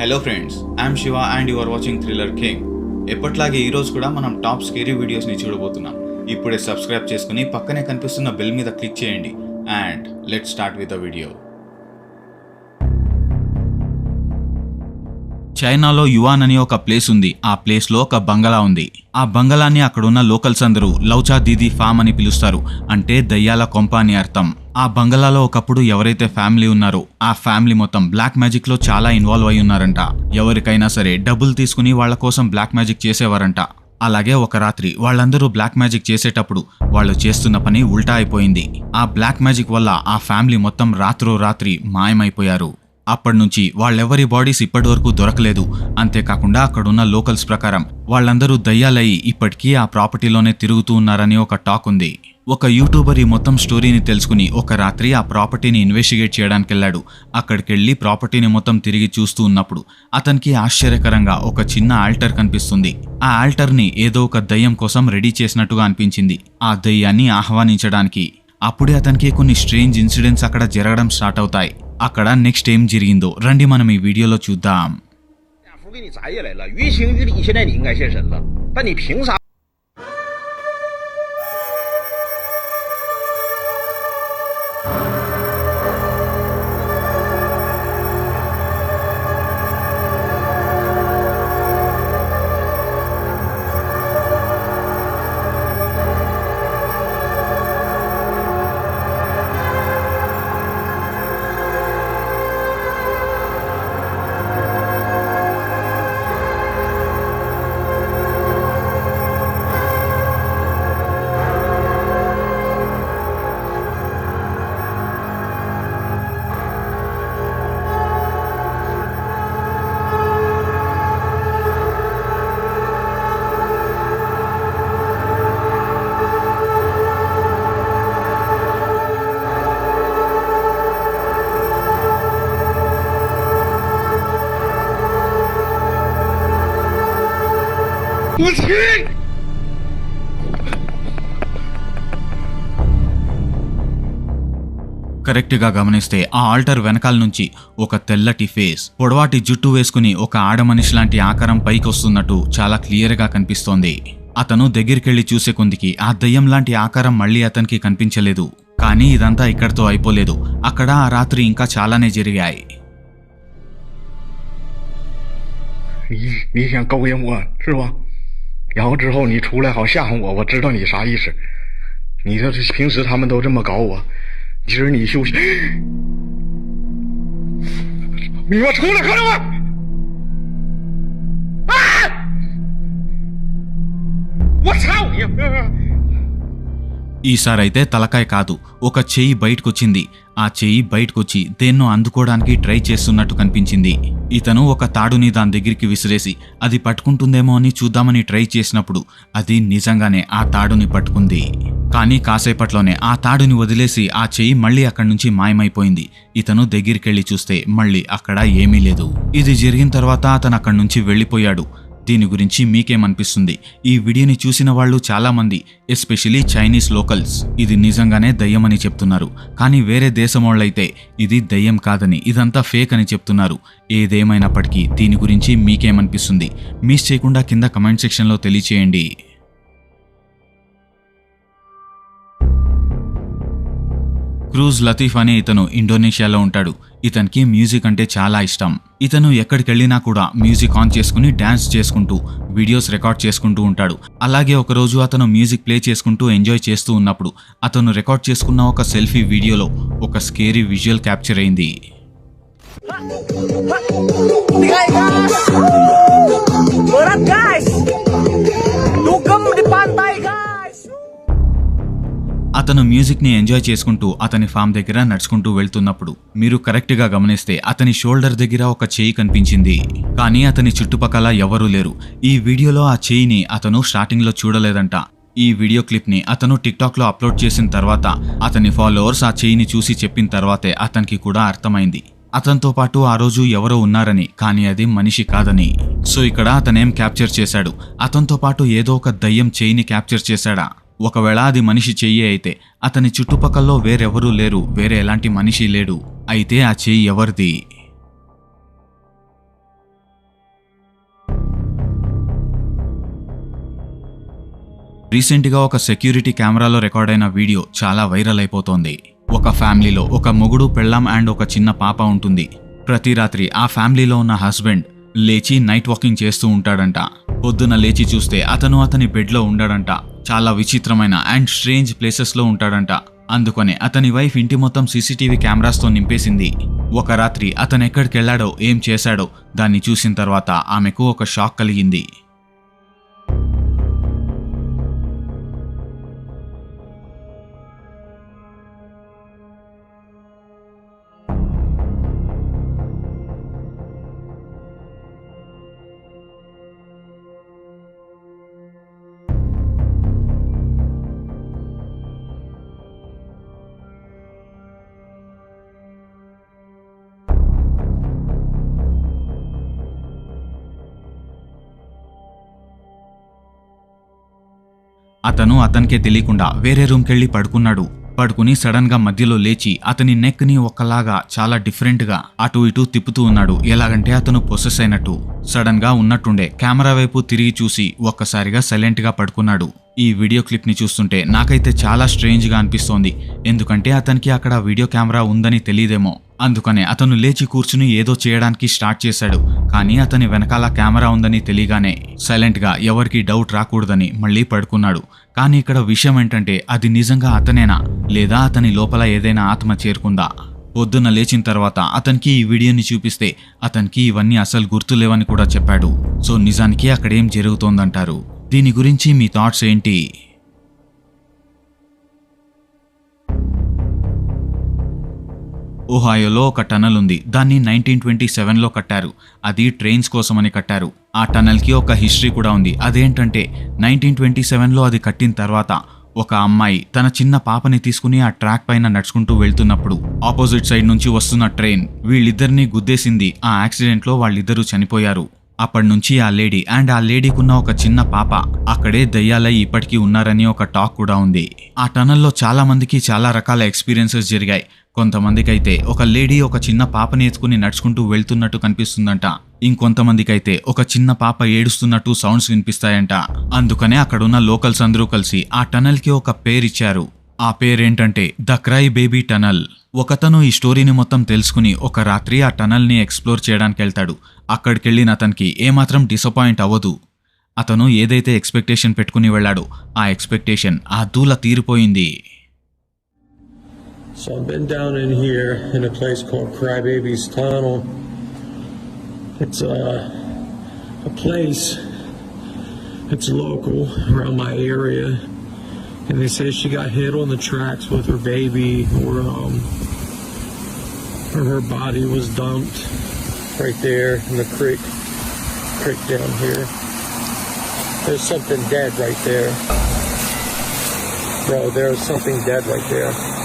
Hello friends I'm Shiva and you are watching Thriller King ఎప్పట్లాగే ఈరోజు కూడా మనం టాప్ స్కేరీ వీడియోస్ని చూడబోతున్నాం. ఇప్పుడే సబ్స్క్రైబ్ చేసుకుని పక్కనే కనిపిస్తున్న బెల్ మీద క్లిక్ చేయండి. And let start with the video చైనాలో యువాన్ అని ఒక ప్లేస్ ఉంది. ఆ ప్లేస్లో ఒక బంగళా ఉంది. ఆ బంగళాన్ని అక్కడున్న లోకల్స్ అందరూ లౌచా దీదీ ఫామ్ అని పిలుస్తారు. అంటే దయ్యాల కొంప అని అర్థం. ఆ బంగళాలో ఒకప్పుడు ఎవరైతే ఫ్యామిలీ ఉన్నారో ఆ ఫ్యామిలీ మొత్తం బ్లాక్ మ్యాజిక్లో చాలా ఇన్వాల్వ్ అయి ఉన్నారంట. ఎవరికైనా సరే డబ్బులు తీసుకుని వాళ్ళ కోసం బ్లాక్ మ్యాజిక్ చేసేవారంట. అలాగే ఒక రాత్రి వాళ్ళందరూ బ్లాక్ మ్యాజిక్ చేసేటప్పుడు వాళ్ళు చేస్తున్న పని ఉల్టా అయిపోయింది. ఆ బ్లాక్ మ్యాజిక్ వల్ల ఆ ఫ్యామిలీ మొత్తం రాత్రో రాత్రి మాయమైపోయారు. అప్పటి నుంచి వాళ్ళెవరి బాడీస్ ఇప్పటి వరకు దొరకలేదు. అంతేకాకుండా అక్కడున్న లోకల్స్ ప్రకారం వాళ్ళందరూ దయ్యాలయ్యి ఇప్పటికీ ఆ ప్రాపర్టీలోనే తిరుగుతూ ఉన్నారని ఒక టాక్ ఉంది. ఒక యూట్యూబర్ ఈ మొత్తం స్టోరీని తెలుసుకుని ఒక రాత్రి ఆ ప్రాపర్టీని ఇన్వెస్టిగేట్ చేయడానికి వెళ్ళాడు అక్కడికెళ్ళి ప్రాపర్టీని మొత్తం తిరిగి చూస్తూ ఉన్నప్పుడు అతనికి ఆశ్చర్యకరంగా ఒక చిన్న ఆల్టర్ కనిపిస్తుంది. ఆ ఆల్టర్ని ఏదో ఒక దయ్యం కోసం రెడీ చేసినట్టుగా అనిపించింది. ఆ దయ్యాన్ని ఆహ్వానించడానికి. అప్పుడే అతనికి కొన్ని స్ట్రేంజ్ ఇన్సిడెంట్స్ అక్కడ జరగడం స్టార్ట్ అవుతాయి. అక్కడ నెక్స్ట్ ఏం జరిగిందో రండి మనం ఈ వీడియోలో చూద్దాం 符给你摘下来了，于情于理，现在你应该现身了，但你凭啥？ 我去！ కరెక్ట్ గా గమనిస్తే ఆ ఆల్టర్ వెనకాల నుంచి ఒక తెల్లటి ఫేస్ పొడవాటి జుట్టు వేసుకుని ఒక ఆడ మనిషి లాంటి ఆకారం పైకి వస్తున్నట్టు చాలా క్లియర్ గా కనిపిస్తోంది అతను దగ్గరికెళ్లి చూసే కొందికి ఆ దయ్యం లాంటి ఆకారం మళ్ళీ అతనికి కనిపించలేదు కానీ ఇదంతా ఇక్కడితో అయిపోలేదు అక్కడ ఆ రాత్రి ఇంకా చాలానే జరిగాయి 你你想勾引我是吧？ 然后之后你出来好吓唬我，我知道你啥意思。你这是平时他们都这么搞我，其实你休息。你给我出来，看到没？啊！我操你！ ఈసారైతే తలకాయ కాదు ఒక చెయ్యి బయటకొచ్చింది ఆ చేయి బయటకొచ్చి దేన్నో అందుకోవడానికి ట్రై చేస్తున్నట్టు కనిపించింది. ఇతను ఒక తాడుని దాని దగ్గరికి విసిరేసి అది పట్టుకుంటుందేమో అని చూద్దామని ట్రై చేసినప్పుడు అది నిజంగానే ఆ తాడుని పట్టుకుంది. కానీ కాసేపట్లోనే ఆ తాడుని వదిలేసి ఆ చెయ్యి మళ్ళీ అక్కడి నుంచి మాయమైపోయింది. ఇతను దగ్గరికెళ్ళి చూస్తే మళ్ళీ అక్కడ ఏమీ లేదు. ఇది జరిగిన తర్వాత అతను అక్కడి నుంచి వెళ్ళిపోయాడు. దీని గురించి మీకేమనిపిస్తుంది? ఈ వీడియోని చూసిన వాళ్ళు చాలామంది ఎస్పెషలీ చైనీస్ లోకల్స్. ఇది నిజంగానే దయ్యమని చెప్తున్నారు. కానీ వేరే దేశం వాళ్ళైతే ఇది దయ్యం కాదని ఇదంతా ఫేక్ అని చెప్తున్నారు. ఏదేమైనప్పటికీ దీని గురించి మీకేమనిపిస్తుంది? మిస్ చేయకుండా కింద కమెంట్ సెక్షన్లో తెలియచేయండి. క్రూజ్ లతీఫ్ అనే ఇతను ఇండోనేషియాలో ఉంటాడు. ఇతనికి మ్యూజిక్ అంటే చాలా ఇష్టం. ఇతను ఎక్కడికి వెళ్ళినా కూడా మ్యూజిక్ ఆన్ చేసుకుని డాన్స్ చేసుకుంటూ వీడియోస్ రికార్డ్ చేసుకుంటూ ఉంటాడు. అలాగే ఒకరోజు అతను మ్యూజిక్ ప్లే చేసుకుంటూ ఎంజాయ్ చేస్తూ ఉన్నప్పుడు అతను రికార్డ్ చేసుకున్న ఒక సెల్ఫీ వీడియోలో ఒక స్కేరీ విజువల్ క్యాప్చర్ అయింది. Berat guys? Look అతను మ్యూజిక్ని ఎంజాయ్ చేసుకుంటూ అతని ఫామ్ దగ్గర నడుచుకుంటూ వెళ్తున్నప్పుడు మీరు కరెక్ట్గా గమనిస్తే అతని షోల్డర్ దగ్గర ఒక చేయి కనిపించింది. కానీ అతని చుట్టుపక్కల ఎవరూ లేరు. ఈ వీడియోలో ఆ చేయిని అతను స్టార్టింగ్లో చూడలేదంట. ఈ వీడియో క్లిప్ని అతను టిక్ టాక్లో అప్లోడ్ చేసిన తర్వాత అతని ఫాలోవర్స్ ఆ చేయిని చూసి చెప్పిన తర్వాతే అతనికి కూడా అర్థమైంది. అతనితో పాటు ఆ రోజు ఎవరో ఉన్నారని కానీ అది మనిషి కాదని. సో ఇక్కడ అతనేం క్యాప్చర్ చేశాడు? అతనితో పాటు ఏదో ఒక దయ్యం చేయిని క్యాప్చర్ చేశాడా? ఒకవేళ అది మనిషి చెయ్యి అయితే అతని చుట్టుపక్కల్లో వేరెవరూ లేరు వేరే ఎలాంటి మనిషి లేడు. అయితే ఆ చెయ్యి ఎవరిది? రీసెంట్గా ఒక సెక్యూరిటీ కెమెరాలో రికార్డైన వీడియో చాలా వైరల్ అయిపోతోంది. ఒక ఫ్యామిలీలో ఒక మొగుడు పెళ్ళాం అండ్ ఒక చిన్న పాప ఉంటుంది. ప్రతి రాత్రి ఆ ఫ్యామిలీలో ఉన్న హస్బెండ్ లేచి నైట్ వాకింగ్ చేస్తూ ఉంటాడంట. పొద్దున లేచి చూస్తే అతను అతని బెడ్లో ఉండడంట. చాలా విచిత్రమైన అండ్ స్ట్రేంజ్ ప్లేసెస్లో ఉంటాడంట. అందుకనే అతని వైఫ్ ఇంటి మొత్తం సీసీటీవీ కెమెరాస్తో నింపేసింది. ఒక రాత్రి అతను ఎక్కడికి ఏం చేశాడో దాన్ని చూసిన తర్వాత ఆమెకు ఒక షాక్ కలిగింది. అతను అతనికే తెలియకుండా వేరే రూమ్కెళ్ళి పడుకున్నాడు. పడుకుని సడన్గా మధ్యలో లేచి అతని నెక్ని ఒకలాగా చాలా డిఫరెంట్గా అటు ఇటు తిప్పుతూ ఉన్నాడు. ఎలాగంటే అతను పొసెస్ అయినట్టు. సడన్గా ఉన్నట్టుండే కెమెరా వైపు తిరిగి చూసి ఒక్కసారిగా సైలెంట్గా పడుకున్నాడు. ఈ వీడియో క్లిప్ని చూస్తుంటే నాకైతే చాలా స్ట్రేంజ్గా అనిపిస్తోంది. ఎందుకంటే అతనికి అక్కడ వీడియో కెమెరా ఉందని తెలియదేమో. అందుకనే అతను లేచి కూర్చుని ఏదో చేయడానికి స్టార్ట్ చేశాడు. కానీ అతని వెనకాల కెమెరా ఉందని తెలియగానే సైలెంట్గా ఎవరికీ ఎవరికి డౌట్ రాకూడదని మళ్ళీ పడుకున్నాడు. కానీ ఇక్కడ విషయం ఏంటంటే అది నిజంగా అతనేనా? లేదా అతని లోపల ఏదైనా ఆత్మ చేరుకుందా? పొద్దున్న లేచిన తర్వాత అతనికి ఈ వీడియోని చూపిస్తే అతనికి ఇవన్నీ అసలు గుర్తులేవని కూడా చెప్పాడు. సో నిజానికి అక్కడేం జరుగుతోందంటారు? దీని గురించి మీ థాట్స్ ఏంటి? ఓహాయోలో ఒక టనల్ ఉంది దాన్ని నైన్టీన్ ట్వంటీ సెవెన్లో కట్టారు. అది ట్రైన్స్ కోసమని కట్టారు. ఆ టనల్కి ఒక హిస్టరీ కూడా ఉంది. అదేంటంటే నైన్టీన్ ట్వంటీ సెవెన్లో అది కట్టిన తర్వాత ఒక అమ్మాయి తన చిన్న పాపని తీసుకుని ఆ ట్రాక్ పైన నడుచుకుంటూ వెళ్తున్నప్పుడు ఆపోజిట్ సైడ్ నుంచి వస్తున్న ట్రైన్ వీళ్ళిద్దరినీ గుద్దేసింది. ఆ యాక్సిడెంట్లో వాళ్ళిద్దరూ చనిపోయారు. అప్పటి నుంచి ఆ లేడీ అండ్ ఆ లేడీకున్న ఒక చిన్న పాప అక్కడే దయ్యాలై ఇప్పటికీ ఉన్నారని ఒక టాక్ కూడా ఉంది. ఆ టనల్లో చాలా మందికి చాలా రకాల ఎక్స్పీరియన్సెస్ జరిగాయి. కొంతమందికైతే ఒక లేడీ ఒక చిన్న పాప నేర్చుకుని నడుచుకుంటూ వెళ్తున్నట్టు కనిపిస్తుందంట. ఇంకొంతమందికైతే ఒక చిన్న పాప ఏడుస్తున్నట్టు సౌండ్స్ వినిపిస్తాయంట. అందుకనే అక్కడున్న లోకల్స్ అందరూ కలిసి ఆ టనల్కి ఒక పేరిచ్చారు. ఆ పేరేంటంటే ద క్రై బేబీ టనల్. ఒకతను ఈ స్టోరీని మొత్తం తెలుసుకుని ఒక రాత్రి ఆ టనల్ని ఎక్స్ప్లోర్ చేయడానికి వెళ్తాడు అక్కడికెళ్ళిన అతనికి ఏమాత్రం డిసప్పాయింట్ అవ్వదు. అతను ఏదైతే ఎక్స్పెక్టేషన్ పెట్టుకుని వెళ్ళాడో ఆ ఎక్స్పెక్టేషన్ ఆ దూల తీరిపోయింది. So I've been down in here in a place called Crybabies Tunnel. It's a, a place that's local around my area. And they say she got hit on the tracks with her baby or um or her body was dumped right there in the creek creek down here. There's something dead right there. Bro, there's something dead right there.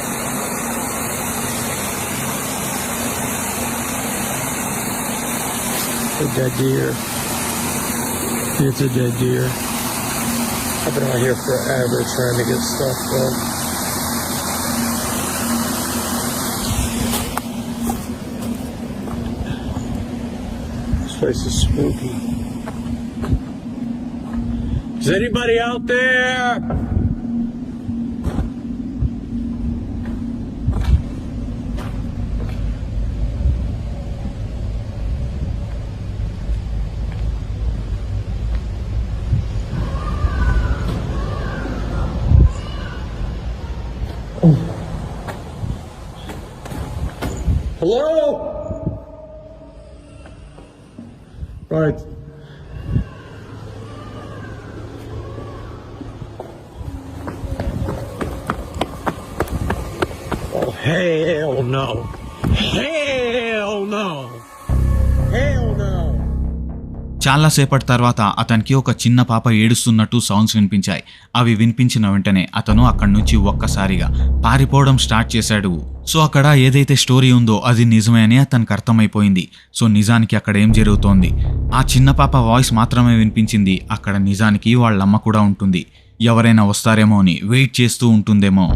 A dead deer. It's a dead deer. I've been out here forever trying to get stuff done. This place is spooky. Is anybody out there? Hello? Right. Oh, hell no. Hell చాలాసేపటి తర్వాత అతనికి ఒక చిన్న పాప ఏడుస్తున్నట్టు sounds వినిపించాయి. అవి వినిపించిన వెంటనే అతను అక్కడి నుంచి ఒక్కసారిగా పారిపోవడం స్టార్ట్ చేశాడు. సో అక్కడ ఏదైతే స్టోరీ ఉందో అది నిజమే అని అతనికి అర్థమైపోయింది. సో నిజానికి అక్కడ ఏం జరుగుతోంది? ఆ చిన్న పాప వాయిస్ మాత్రమే వినిపించింది. అక్కడ నిజానికి వాళ్ళమ్మ కూడా ఉంటుంది. ఎవరైనా వస్తారేమో అని వెయిట్ చేస్తూ ఉంటుందేమో.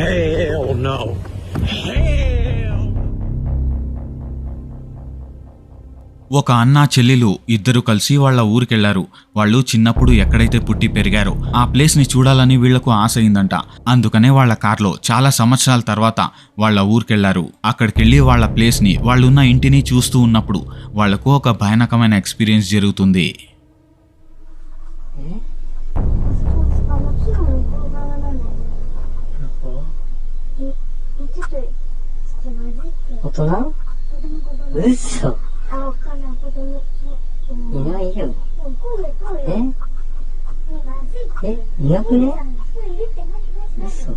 Hell no. ఒక అన్న చెల్లెలు ఇద్దరు కలిసి వాళ్ళ ఊరికెళ్లారు వాళ్ళు చిన్నప్పుడు ఎక్కడైతే పుట్టి పెరిగారో ఆ ప్లేస్ ని చూడాలని వీళ్లకు ఆశ అయిందంట అందుకనే వాళ్ళ కార్లో చాలా సంవత్సరాల తర్వాత వాళ్ళ ఊరికెళ్లారు అక్కడికెళ్లి వాళ్ళ ప్లేస్ ని వాళ్ళున్న ఇంటిని చూస్తూ ఉన్నప్పుడు వాళ్లకు ఒక భయానకమైన ఎక్స్పీరియన్స్ జరుగుతుందిあの木の向こう側なの。い、いつと、ちょっと混じって。大人子供子供。嘘あ、わかんな いないよ。え？え？いなくね？嘘。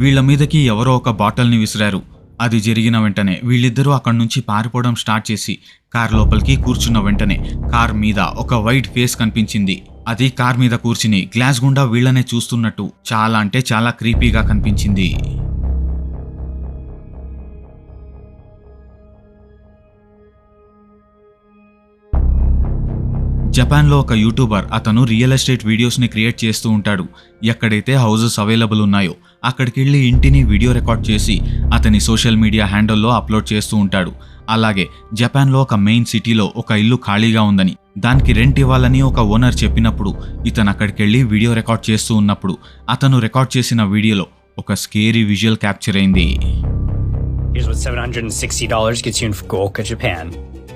వీళ్ళ మీదకి ఎవరో ఒక బాటిల్ని విసిరారు. అది జరిగిన వెంటనే వీళ్ళిద్దరూ అక్కడి నుంచి పారిపోవడం స్టార్ట్ చేసి కార్ లోపలికి కూర్చున్న వెంటనే కార్ మీద ఒక వైట్ ఫేస్ కనిపించింది. అది కార్ మీద కూర్చుని గ్లాస్ గుండా వీళ్ళనే చూస్తున్నట్టు చాలా అంటే చాలా క్రీపీగా కనిపించింది. జపాన్లో ఒక యూట్యూబర్ అతను రియల్ ఎస్టేట్ వీడియోస్ని క్రియేట్ చేస్తూ ఉంటాడు. ఎక్కడైతే హౌజెస్ అవైలబుల్ ఉన్నాయో అక్కడికి వెళ్ళి ఇంటిని వీడియో రికార్డ్ చేసి అతని సోషల్ మీడియా హ్యాండల్లో అప్లోడ్ చేస్తూ ఉంటాడు అలాగే జపాన్లో ఒక మెయిన్ సిటీలో ఒక ఇల్లు ఖాళీగా ఉందని దానికి రెంట్ ఇవ్వాలని ఒక ఓనర్ చెప్పినప్పుడు ఇతను అక్కడికి వెళ్ళి వీడియో రికార్డ్ చేస్తూ ఉన్నప్పుడు అతను రికార్డ్ చేసిన వీడియోలో ఒక స్కేరీ విజువల్ క్యాప్చర్ అయింది Here's what $760 gets you in Fukuoka, Japan.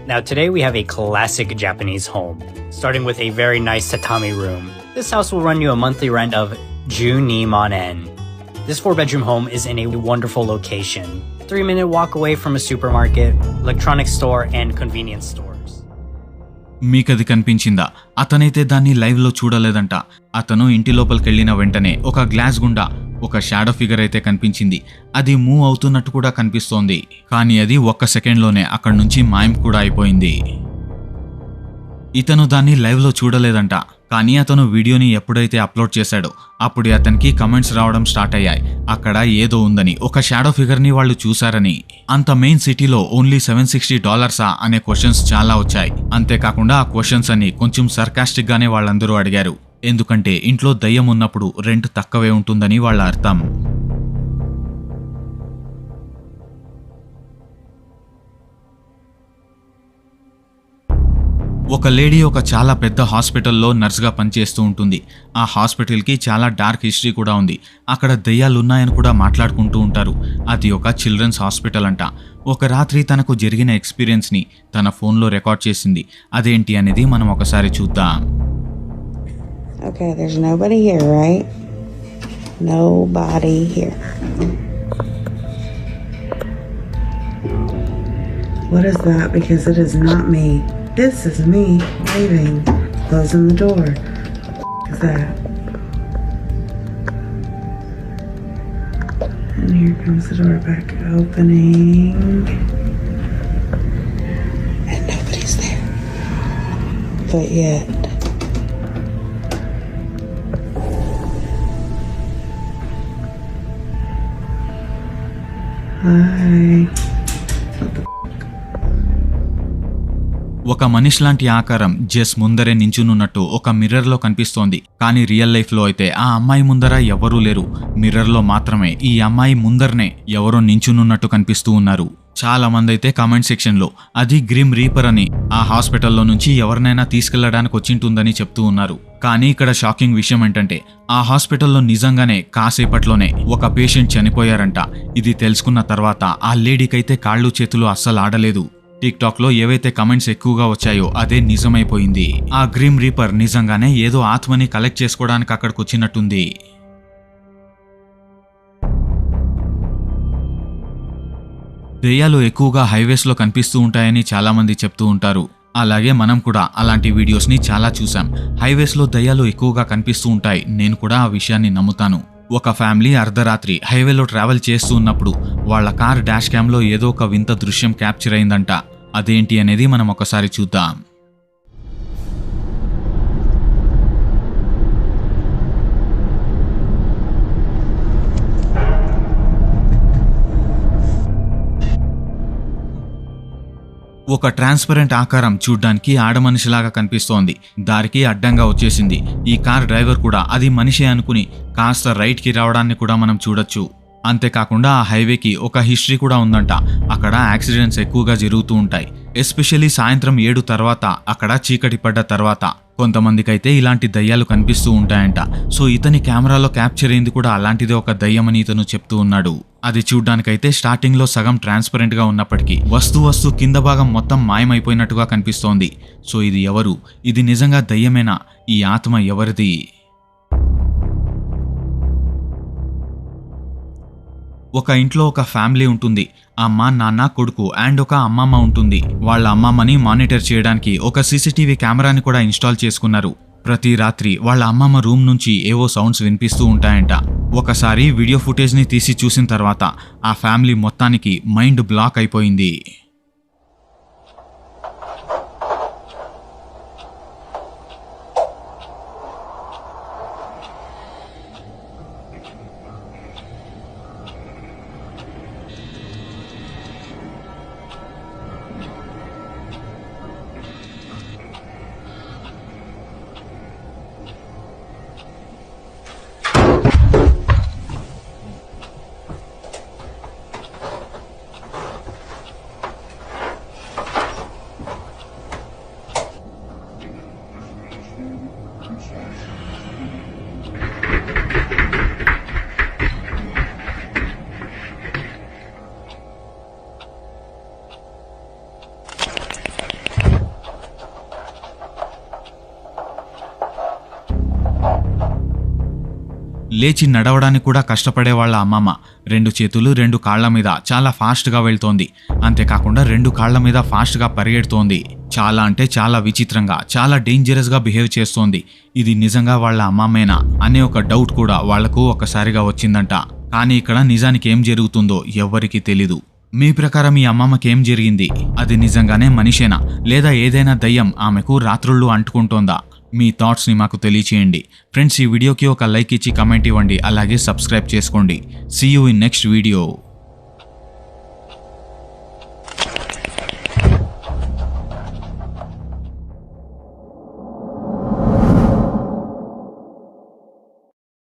Now, today we have a classic Japanese home, starting with a very nice tatami room. This house will run you a monthly rent of Junimonen. This four bedroom home is in a wonderful location. Three minute walk away from a supermarket, electronics store, and convenience stores. మీకది కనిపించిందా? అతనైతే దాన్ని లైవ్లో చూడలేదంట. అతను ఇంటి లోపలికి వెళ్ళిన వెంటనే ఒక గ్లాస్ గుండా ఒక షాడో ఫిగర్ అయితే కనిపించింది. అది మూవ్ అవుతున్నట్టు కూడా కనిపిస్తోంది. కానీ అది ఒక్క సెకండ్లోనే అక్కడి నుంచి మాయం కూడా అయిపోయింది. ఇతను దాన్ని లైవ్లో చూడలేదంట. కానీ అతను వీడియోని ఎప్పుడైతే అప్లోడ్ చేశాడో అప్పుడు అతనికి కమెంట్స్ రావడం స్టార్ట్ అయ్యాయి. అక్కడ ఏదో ఉందని ఒక షాడో ఫిగర్ని వాళ్ళు చూశారని. అంత మెయిన్ సిటీలో ఓన్లీ సెవెన్ సిక్స్టీ డాలర్సా అనే క్వశ్చన్స్ చాలా వచ్చాయి. అంతేకాకుండా ఆ క్వశ్చన్స్ అని కొంచెం సర్కాస్టిక్గానే వాళ్ళందరూ అడిగారు. ఎందుకంటే ఇంట్లో దయ్యం ఉన్నప్పుడు రెంట్ తక్కువే ఉంటుందని వాళ్ళ అర్థం. ఒక లేడీ ఒక చాలా పెద్ద హాస్పిటల్లో నర్స్గా పనిచేస్తూ ఉంటుంది ఆ హాస్పిటల్కి చాలా డార్క్ హిస్టరీ కూడా ఉంది అక్కడ దయ్యాలు ఉన్నాయని కూడా మాట్లాడుకుంటూ ఉంటారు అది ఒక చిల్డ్రన్స్ హాస్పిటల్ అంట ఒక రాత్రి తనకు జరిగిన ఎక్స్పీరియన్స్ని తన ఫోన్లో రికార్డ్ చేసింది అదేంటి అనేది మనం ఒకసారి చూద్దాం Okay, there's nobody here, right? Nobody here. What is that? Because it is not me. This is me leaving, closing the door. What is that? And here comes the door back opening. And nobody's there. But yet. Hi. ఒక మనిషి లాంటి ఆకారం just ముందరే నించునున్నట్టు ఒక మిర్రర్లో కనిపిస్తోంది. కానీ real లైఫ్లో అయితే ఆ అమ్మాయి ముందర ఎవరూ లేరు. మిర్రర్లో మాత్రమే ఈ అమ్మాయి ముందరనే ఎవరో నించునున్నట్టు కనిపిస్తూ ఉన్నారు. చాలా మంది అయితే కామెంట్ సెక్షన్లో అది గ్రిమ్ రీపర్ అని ఆ హాస్పిటల్లో నుంచి ఎవరినైనా తీసుకెళ్ళడానికి వచ్చింటుందని చెప్తూ ఉన్నారు. కానీ ఇక్కడ షాకింగ్ విషయం ఏంటంటే ఆ హాస్పిటల్లో నిజంగానే కాసేపట్లోనే ఒక పేషెంట్ చనిపోయారంట. ఇది తెలుసుకున్న తర్వాత ఆ లేడీకైతే కాళ్ళు చేతులు అస్సలు ఆడలేదు. టిక్టాక్లో లో ఏవైతే కమెంట్స్ ఎక్కువగా వచ్చాయో అదే నిజమైపోయింది. ఆ గ్రీమ్ రీపర్ నిజంగానే ఏదో ఆత్మని కలెక్ట్ చేసుకోవడానికి అక్కడికి వచ్చినట్టుంది. దెయ్యాలు ఎక్కువగా హైవేస్లో కనిపిస్తూ ఉంటాయని చాలామంది చెప్తూ ఉంటారు. అలాగే మనం కూడా అలాంటి వీడియోస్ని చాలా చూసాం హైవేస్లో దయ్యాలు ఎక్కువగా కనిపిస్తూ ఉంటాయి. నేను కూడా ఆ విషయాన్ని నమ్ముతాను. ఒక ఫ్యామిలీ అర్ధరాత్రి హైవేలో ట్రావెల్ చేస్తూ ఉన్నప్పుడు వాళ్ళ కార్ డాష్ క్యామ్లో ఏదో ఒక వింత దృశ్యం క్యాప్చర్ అయిందంట. అదేంటి అనేది మనం ఒకసారి చూద్దాం. ఒక ట్రాన్స్పరెంట్ ఆకారం చూడ్డానికి ఆడమనిషిలాగా కనిపిస్తోంది. దారికి అడ్డంగా వచ్చేసింది. ఈ కార్ డ్రైవర్ కూడా అది మనిషి అనుకుని కాస్త రైట్కి రావడాన్ని కూడా మనం చూడొచ్చు. అంతేకాకుండా ఆ హైవేకి ఒక హిస్టరీ కూడా ఉందంట. అక్కడ యాక్సిడెంట్స్ ఎక్కువగా జరుగుతూ ఉంటాయి. ఎస్పెషల్లీ సాయంత్రం ఏడు తర్వాత అక్కడ చీకటి పడ్డ తర్వాత కొంతమందికైతే ఇలాంటి దయ్యాలు కనిపిస్తూ ఉంటాయంట. సో ఇతని కెమెరాలో క్యాప్చర్ అయింది కూడా అలాంటిదే ఒక దయ్యమని ఇతను చెప్తూ ఉన్నాడు. అది చూడ్డానికైతే స్టార్టింగ్లో సగం ట్రాన్స్పరెంట్గా ఉన్నప్పటికీ వస్తు వస్తు కింద భాగం మొత్తం మాయమైపోయినట్టుగా కనిపిస్తోంది. సో ఇది ఎవరు? ఇది నిజంగా దయ్యమేనా? ఈ ఆత్మ ఎవరిది? ఒక ఇంట్లో ఒక ఫ్యామిలీ ఉంటుంది. అమ్మ నాన్న కొడుకు అండ్ ఒక అమ్మమ్మ ఉంటుంది. వాళ్ళ అమ్మమ్మని మానిటర్ చేయడానికి ఒక సీసీటీవీ కెమెరాని కూడా ఇన్స్టాల్ చేసుకున్నారు. ప్రతి రాత్రి వాళ్ళ అమ్మమ్మ రూమ్ నుంచి ఏవో సౌండ్స్ వినిపిస్తూ ఉంటాయంట. ఒకసారి వీడియో ఫుటేజ్ని తీసి చూసిన తర్వాత ఆ ఫ్యామిలీ మొత్తానికి మైండ్ బ్లాక్ అయిపోయింది. లేచి నడవడానికి కూడా కష్టపడే వాళ్ళ అమ్మమ్మ. రెండు చేతులు రెండు కాళ్ళ మీద చాలా ఫాస్ట్గా వెళ్తోంది. అంతేకాకుండా రెండు కాళ్ళ మీద ఫాస్ట్గా పరిగెడుతోంది. చాలా అంటే చాలా విచిత్రంగా చాలా డేంజరస్గా బిహేవ్ చేస్తోంది. ఇది నిజంగా వాళ్ళ అమ్మమ్మేనా అనే ఒక డౌట్ కూడా వాళ్ళకు ఒకసారిగా వచ్చిందంట. కానీ ఇక్కడ నిజానికి ఏం జరుగుతుందో ఎవ్వరికీ తెలీదు. మీ ప్రకారం ఈ అమ్మమ్మకి ఏం జరిగింది? అది నిజంగానే మనిషేనా? లేదా ఏదైనా దయ్యం ఆమెకు రాత్రుళ్ళు అంటుకుంటోందా? మీ థాట్స్ని మాకు తెలియచేయండి. ఫ్రెండ్స్ ఈ వీడియోకి ఒక లైక్ ఇచ్చి కమెంట్ ఇవ్వండి. అలాగే సబ్స్క్రైబ్ చేసుకోండి. See you in next video